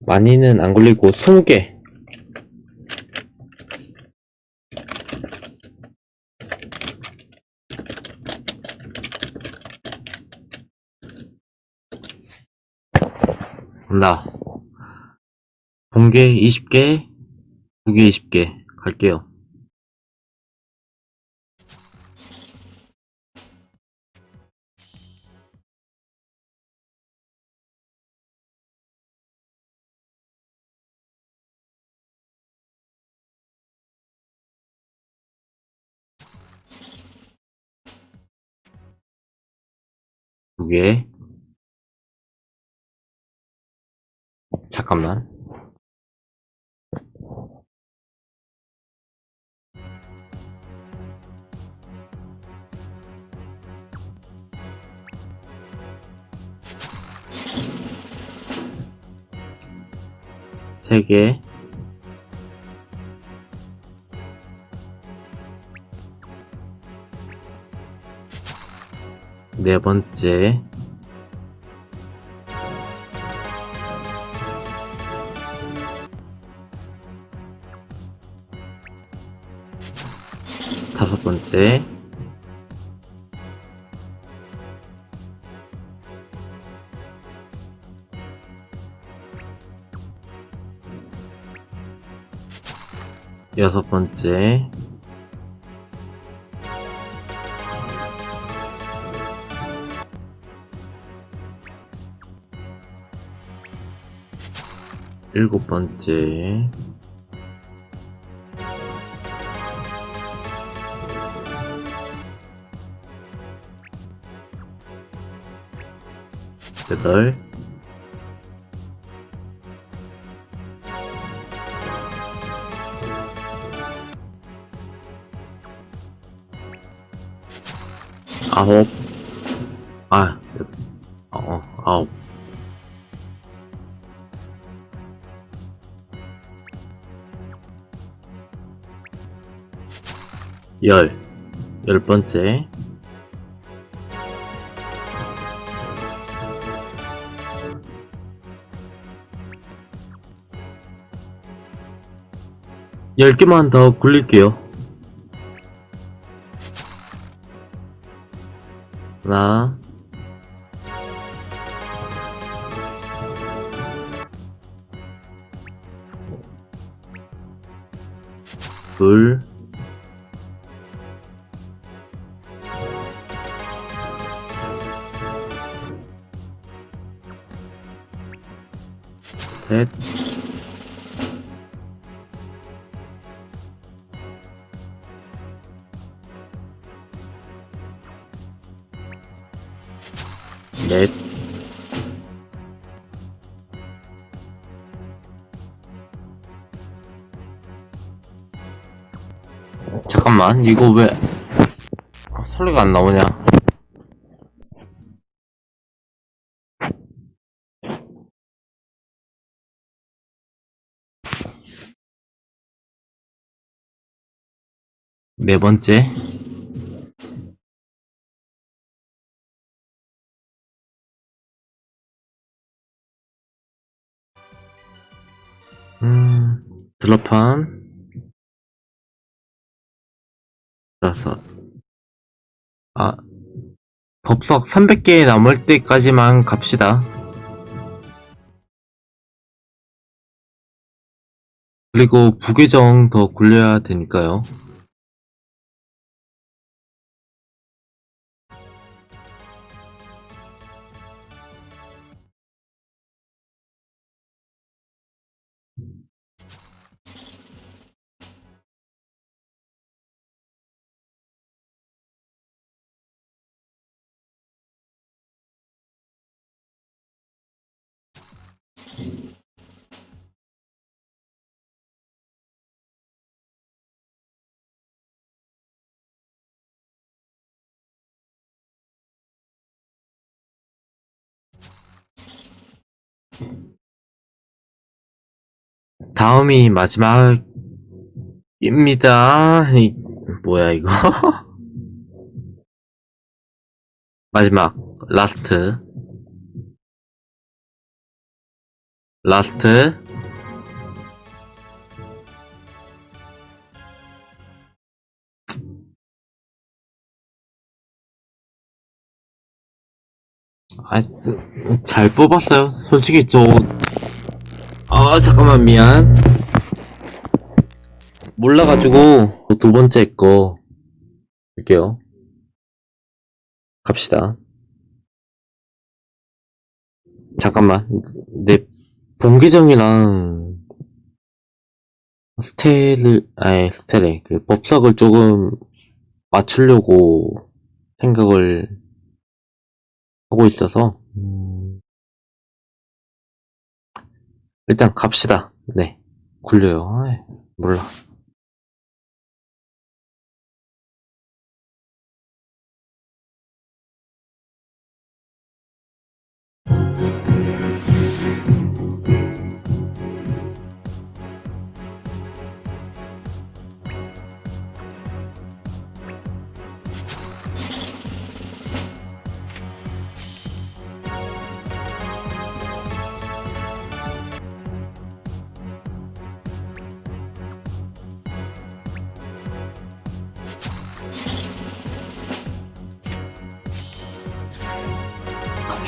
많이는 안 굴리고 20개. 나 번개 20개, 두개 20개 갈게요. 두 개. 잠깐만. 세 개. 네 번째. 다섯 번째. 여섯 번째. 일곱 번째. 여덟. 아홉. 열. 열 번째. 열 개만 더 굴릴게요. 하나. 넷. 잠깐만, 이거 왜 아, 소리가 안 나오냐? 네 번째. 음, 드러판. 다섯. 아, 법석 300개 남을 때까지만 갑시다. 그리고 부계정 더 굴려야 되니까요. 다음이 마지막입니다. 이, 뭐야 이거? 마지막 라스트 라스트 아, 잘 뽑았어요. 솔직히 저, 아, 잠깐만, 미안. 몰라가지고, 두 번째 거, 할게요. 갑시다. 잠깐만, 내 본계정이랑 스텔을, 아니, 스텔에, 그 법석을 조금 맞추려고 생각을 하고 있어서, 음, 일단 갑시다. 네. 굴려요. 아이, 몰라.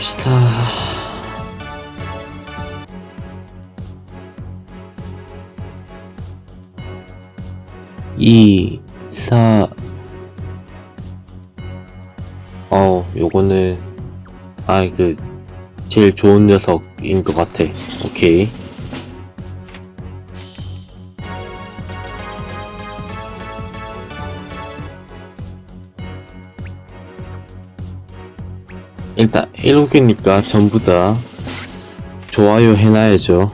갑시다. 이, 사, 어, 요거는, 아, 그, 제일 좋은 녀석인 것 같아. 오케이. 1호기니까 전부 다 좋아요 해놔야죠.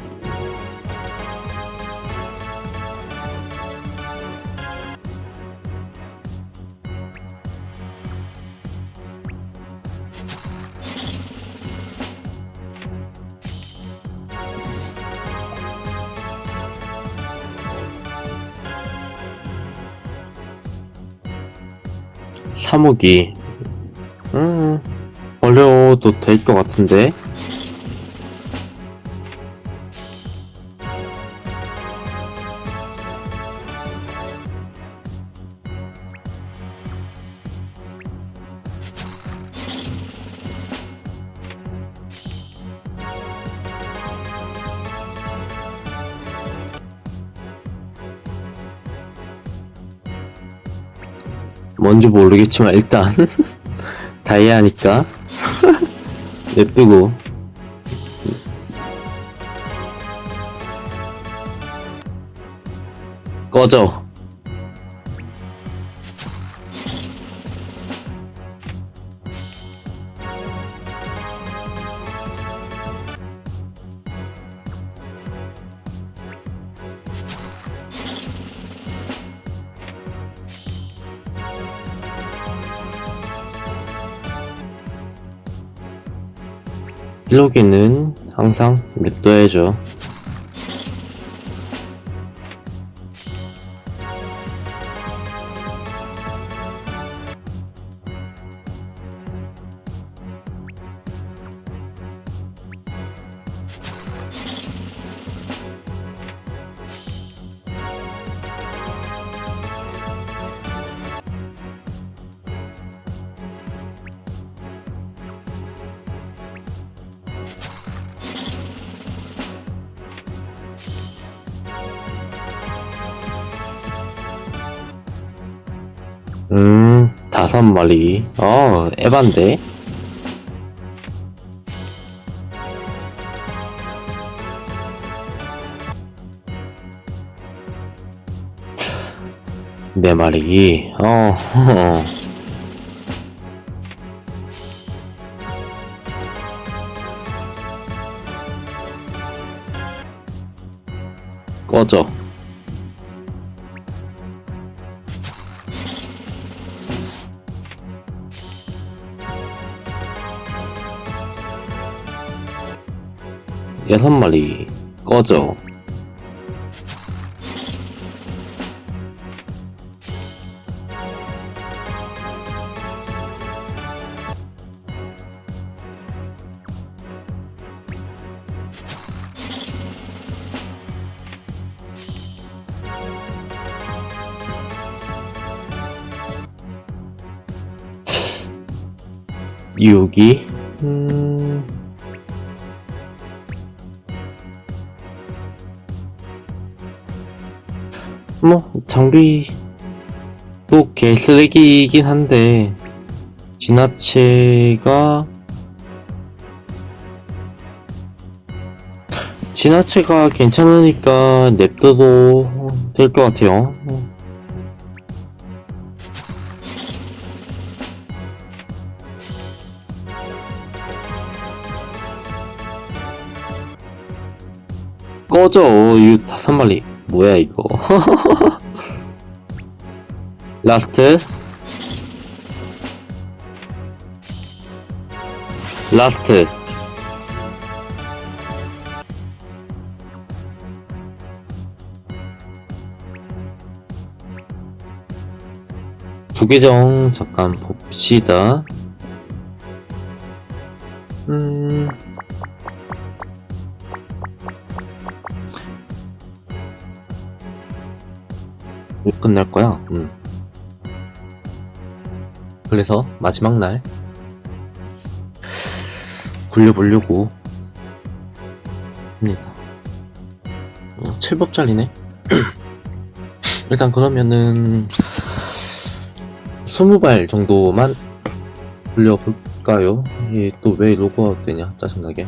사무기 음 어려워도 될것 같은데. 뭔지 모르겠지만 일단 다이아니까 냅두고. 꺼져 일로기는 항상 냅둬야죠 음 다섯 마리. 어 에반데? 네 마리. 어 꺼져 여섯 마리 꺼져. 여기? 음... 장비 또 개쓰레기이긴 한데 진화체가 진화체가 괜찮으니까 냅둬도 될 것 같아요. 꺼져 이 다섯 마리 뭐야 이거 라스트 라스트 부계정 잠깐 봅시다 음왜 끝날 거야? 음. 그래서 마지막 날 굴려보려고 합니다. 어, 7법짜리네. 일단 그러면은 20발 정도만 굴려볼까요? 이게 또 왜 로그아웃 되냐? 짜증나게.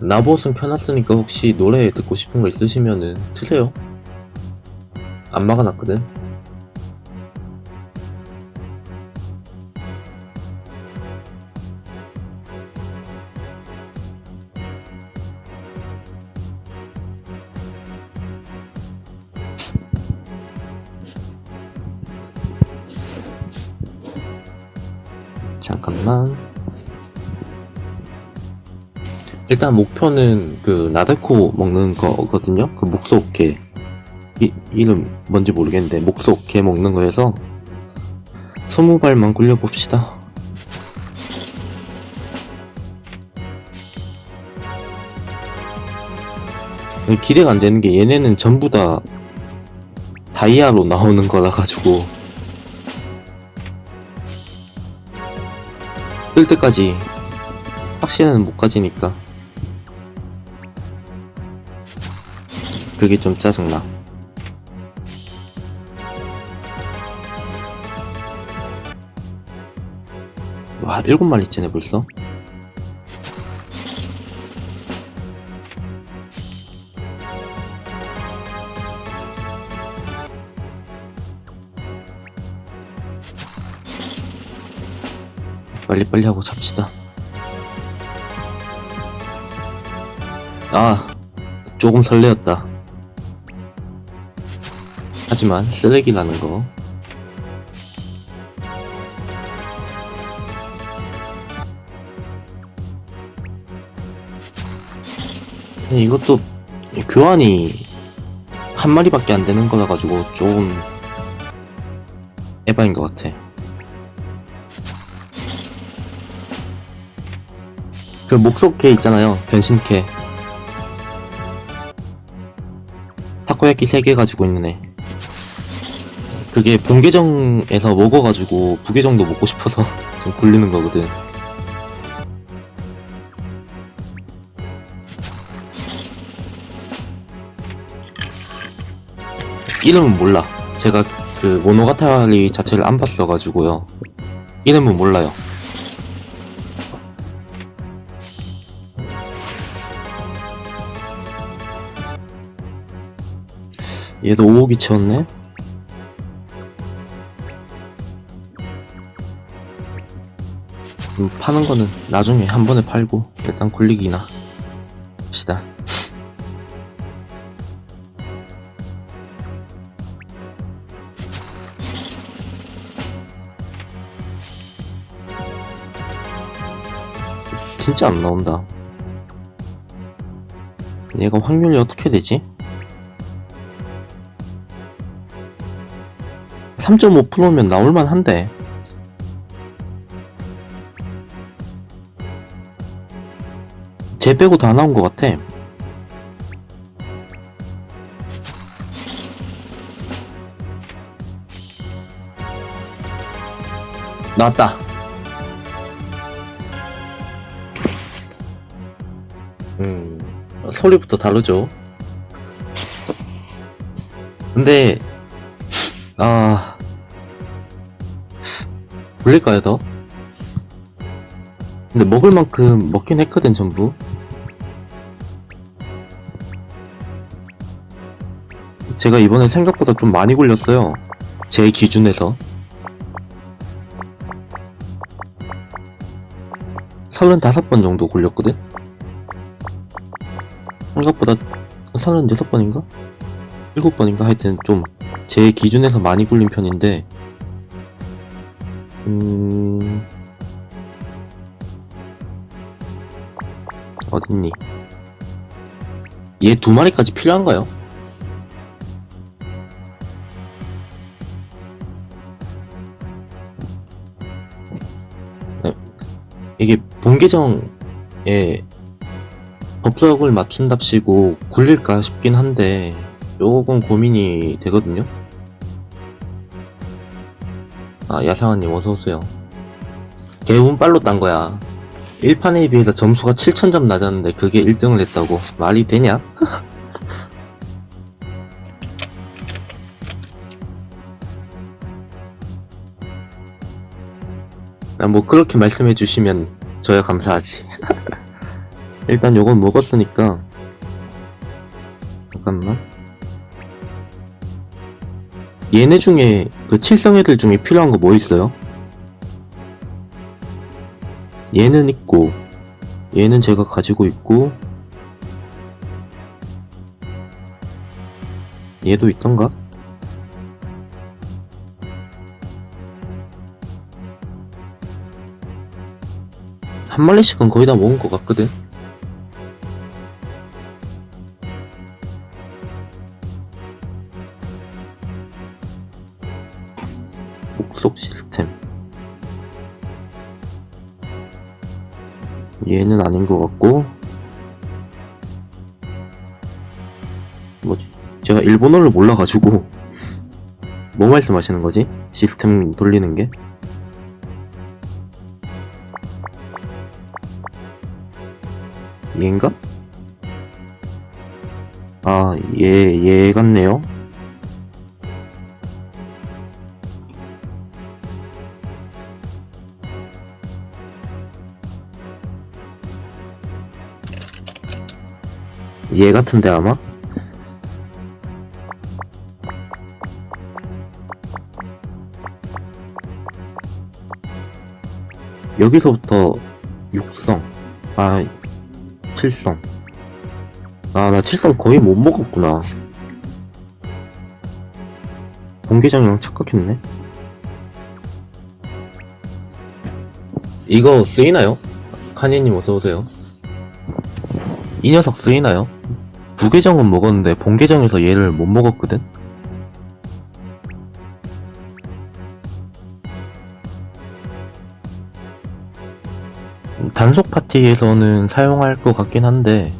나봇은 켜놨으니까 혹시 노래 듣고 싶은 거 있으시면은 틀세요. 안 막아놨거든. 잠깐만. 일단 목표는 그 나달코 먹는 거거든요. 그 목소개. 이, 이름 뭔지 모르겠는데 목속 개 먹는 거여서 20발만 굴려 봅시다 기대가 안 되는 게 얘네는 전부 다 다이아로 나오는 거라 가지고 뜰 때까지 확신은 못 가지니까 그게 좀 짜증나 와, 일곱 마리 째네 벌써. 빨리빨리 하고 잡시다. 아, 조금 설레었다. 하지만 쓰레기라는 거 이것도 교환이 한 마리밖에 안 되는 거라 가지고 조금 에바인 것 같아. 그 목속캐 있잖아요. 변신캐. 타코야키 3개 가지고 있는 애. 그게 본계정에서 먹어가지고 부계정도 먹고 싶어서 지금 굴리는 거거든. 이름은 몰라. 제가 그 모노가타리 자체를 안 봤어가지고요. 이름은 몰라요. 얘도 5억이 채웠네? 음, 파는 거는 나중에 한 번에 팔고 일단 굴리기나 합시다. 진짜 안 나온다. 얘가 확률이 어떻게 되지? 3.5%면 나올만 한데. 쟤 빼고 다 나온 것 같아. 나왔다. 음 소리부터 다르죠? 근데 아 불릴까요 더? 근데 먹을 만큼 먹긴 했거든 전부. 제가 이번에 생각보다 좀 많이 굴렸어요. 제 기준에서. 35번 정도 굴렸거든? 생각보다 36번인가? 7번인가? 하여튼 좀 제 기준에서 많이 굴린 편인데, 음, 어딨니? 얘 두 마리까지 필요한가요? 네. 이게 본 계정에 법석을 맞춘답시고 굴릴까 싶긴 한데 요건 고민이 되거든요. 아 야상아님 어서오세요. 걔 운빨로 딴 거야. 1판에 비해서 점수가 7000점 낮았는데 그게 1등을 했다고 말이 되냐? 아, 뭐 그렇게 말씀해 주시면 저야 감사하지. 일단 요건 먹었으니까 얘네 중에 그 칠성 애들 중에 필요한 거 뭐 있어요? 얘는 있고 얘는 제가 가지고 있고 얘도 있던가? 한 마리씩은 거의 다 먹은 것 같거든? 얘는 아닌 것 같고 뭐지? 제가 일본어를 몰라가지고 뭐 말씀하시는 거지? 시스템 돌리는 게? 얘인가? 아, 얘, 얘 같네요. 얘 같은데 아마? 여기서부터 육성, 아, 칠성. 아, 나 칠성 거의 못 먹었구나. 본계장이랑 착각했네. 이거 쓰이나요? 카니님 어서오세요. 이 녀석 쓰이나요? 부계정은 먹었는데 본계정에서 얘를 못 먹었거든? 단속 파티에서는 사용할 것 같긴 한데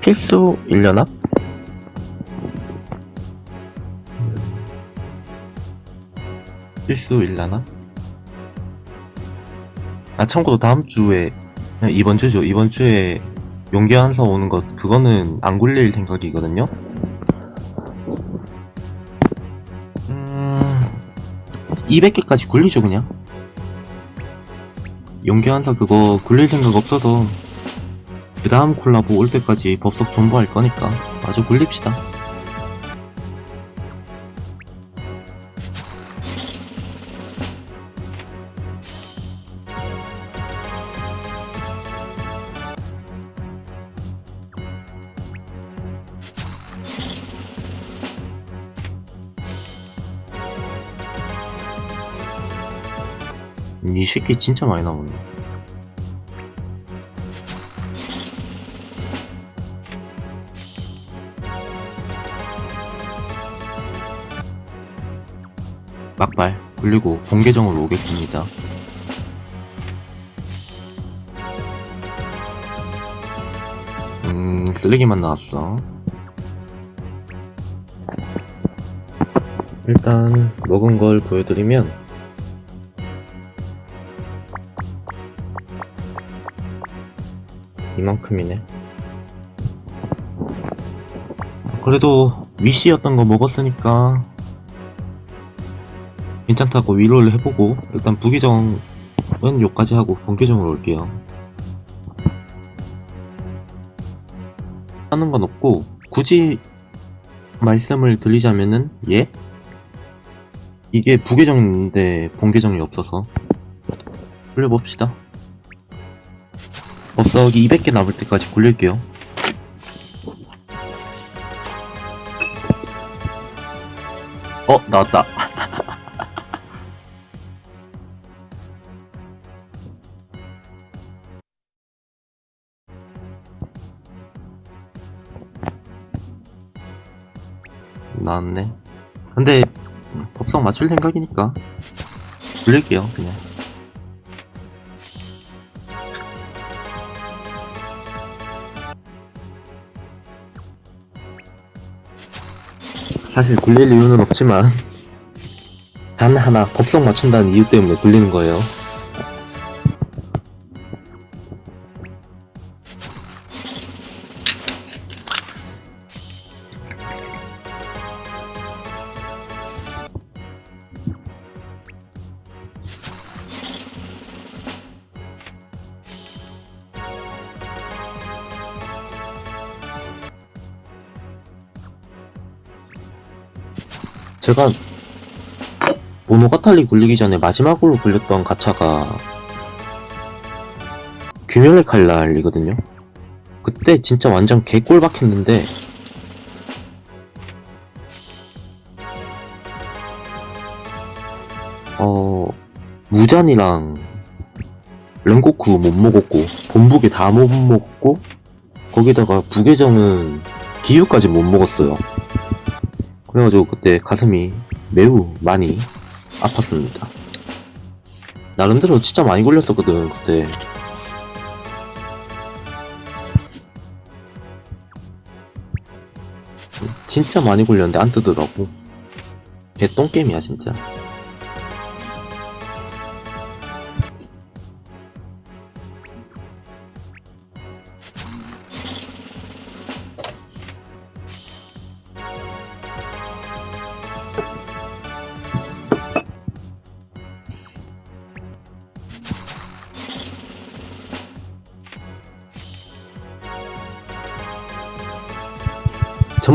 필수일려나? 필수일라나? 아 참고로 다음 주에 이번 주죠 이번 주에 용기 한서 오는 것 그거는 안 굴릴 생각이거든요. 음 200개까지 굴리죠 그냥. 용기 한서 그거 굴릴 생각 없어서 그 다음 콜라보 올 때까지 법석 존버할 거니까 마저 굴립시다. 이 새끼 진짜 많이 나오네. 막발 굴리고 본계정으로 오겠습니다. 음 쓰레기만 나왔어. 일단 먹은 걸 보여드리면 이만큼이네. 그래도 위시였던 거 먹었으니까 괜찮다고 위로를 해보고 일단 부기정은 요까지 하고 본계정으로 올게요 하는 건 없고 굳이 말씀을 드리자면은 예? 이게 부계정인데 본계정이 없어서 굴려봅시다 법석이 200개 남을 때까지 굴릴게요. 어 나왔다. 나왔네. 근데 법석 맞출 생각이니까. 굴릴게요 그냥 사실 굴릴 이유는 없지만 단 하나 법석 맞춘다는 이유 때문에 굴리는 거예요 제가 모노가탈리 굴리기 전에 마지막으로 굴렸던 가차가 귀멸의 칼날이거든요. 그때 진짜 완전 개꿀 박혔는데 어 무잔이랑 랭고쿠 못 먹었고 본북에 다못 먹었고 거기다가 부계정은 기유까지 못 먹었어요. 그래가지고 그때 가슴이 매우 많이 아팠습니다. 나름대로 진짜 많이 걸렸었거든, 그때. 진짜 많이 걸렸는데 안 뜨더라고. 개똥게임이야, 진짜.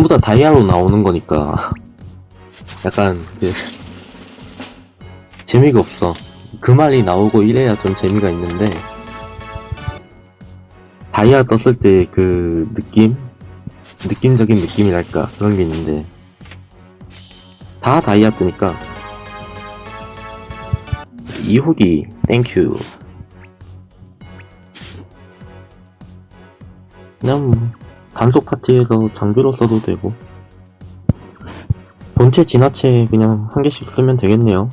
전부 다 다이아로 나오는 거니까. 약간 그 재미가 없어. 그 말이 나오고 이래야 좀 재미가 있는데 다이아 떴을 때 그 느낌? 느낌적인 느낌이랄까? 그런 게 있는데 다 다이아 뜨니까. 이호기 땡큐 뭐 단속 파티에서 장비로 써도 되고. 본체 진화체 그냥 한 개씩 쓰면 되겠네요.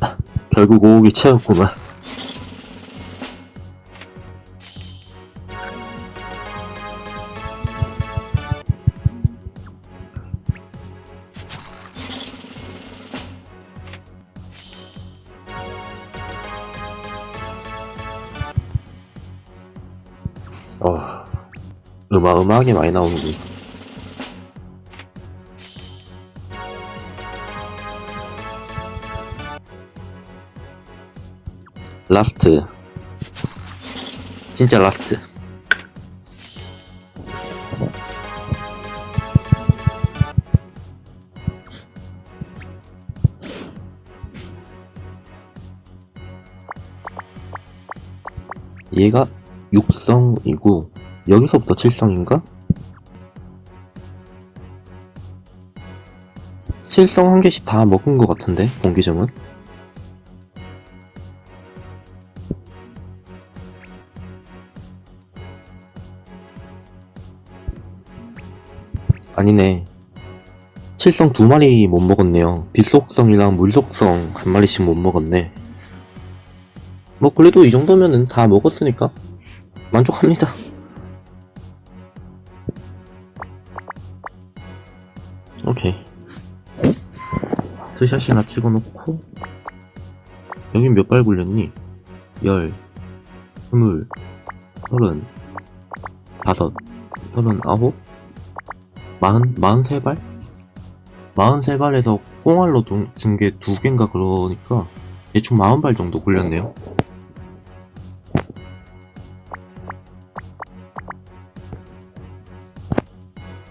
결국 오옥이 채웠구만 어, 어마어마하게 많이 나오는군. 라스트. 진짜 라스트. 얘가 육성이고 여기서부터 칠성인가? 칠성 한 개씩 다 먹은 것 같은데 공기정은? 아니네 칠성 두 마리 못 먹었네요 빛속성이랑 물속성 한 마리씩 못 먹었네 뭐 그래도 이 정도면은 다 먹었으니까 만족합니다. 오케이. 스샷이나 찍어놓고 여긴 몇 발 굴렸니? 열, 스물, 서른, 다섯, 서른 아홉, 마흔, 마흔 세 발? 마흔 세 발에서 꽁알로 준게두 개인가 그러니까 대충 마흔 발 정도 굴렸네요.